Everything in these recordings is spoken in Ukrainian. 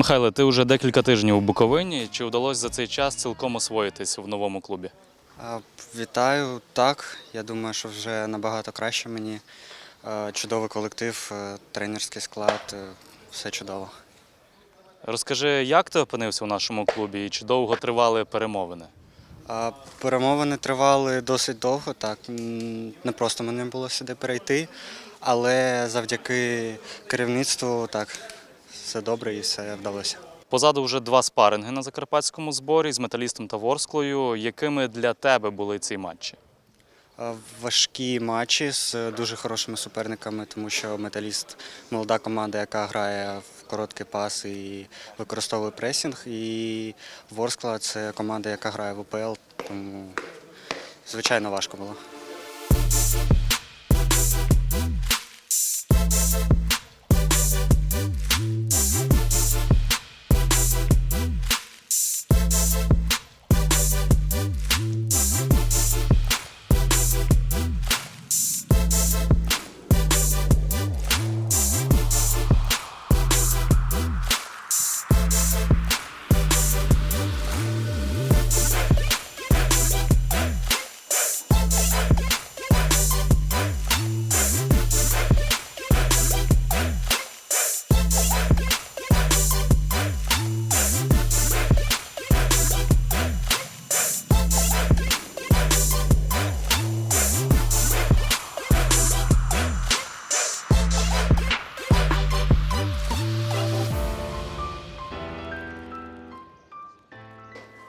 Михайло, ти вже декілька тижнів у Буковині. Чи вдалося за цей час цілком освоїтись в новому клубі? Вітаю, так. Я думаю, що вже набагато краще мені. Чудовий колектив, е, тренерський склад, е, все чудово. Розкажи, як ти опинився у нашому клубі і чи довго тривали перемовини? Перемовини тривали досить довго, так. Не просто мені було сюди перейти, але завдяки керівництву так, все добре і все вдалося. Позаду вже два спаринги на закарпатському зборі з металістом та Ворсклою. Якими для тебе були ці матчі? Е, Важкі матчі з дуже хорошими суперниками, тому що металіст молода команда, яка грає в короткий пас і використовує пресінг. І Ворскла це команда, яка грає в УПЛ, тому звичайно важко було.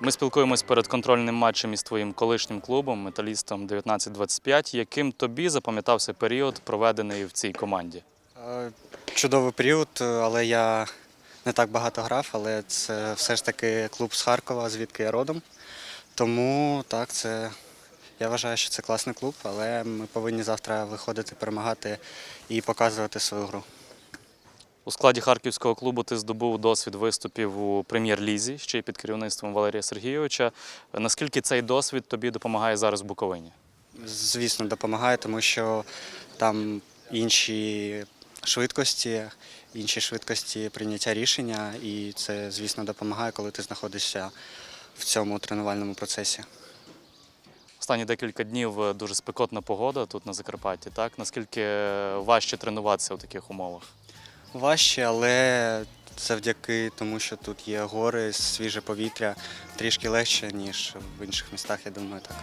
Ми спілкуємось перед контрольним матчем із твоїм колишнім клубом, металістом 1925. Яким тобі запам'ятався період, проведений в цій команді? Е, Чудовий період, е, але я не так багато грав, але це все ж таки клуб з Харкова, звідки я родом. Тому так, це я вважаю, що це класний клуб, але ми повинні завтра виходити, перемагати і показувати свою гру. У складі харківського клубу ти здобув досвід виступів у прем'єр-лізі, ще й під керівництвом Валерія Сергійовича. Наскільки цей досвід тобі допомагає зараз в Буковині? Звісно, допомагає, тому що там інші швидкості, інші швидкості прийняття рішення, і це, звісно, допомагає, коли ти знаходишся в цьому тренувальному процесі. Останні декілька днів е, дуже спекотна погода тут на Закарпатті. Так наскільки важче тренуватися у таких умовах? Важче, але завдяки тому, що тут є гори, свіже повітря, трішки легше, ніж в інших містах, я думаю, так.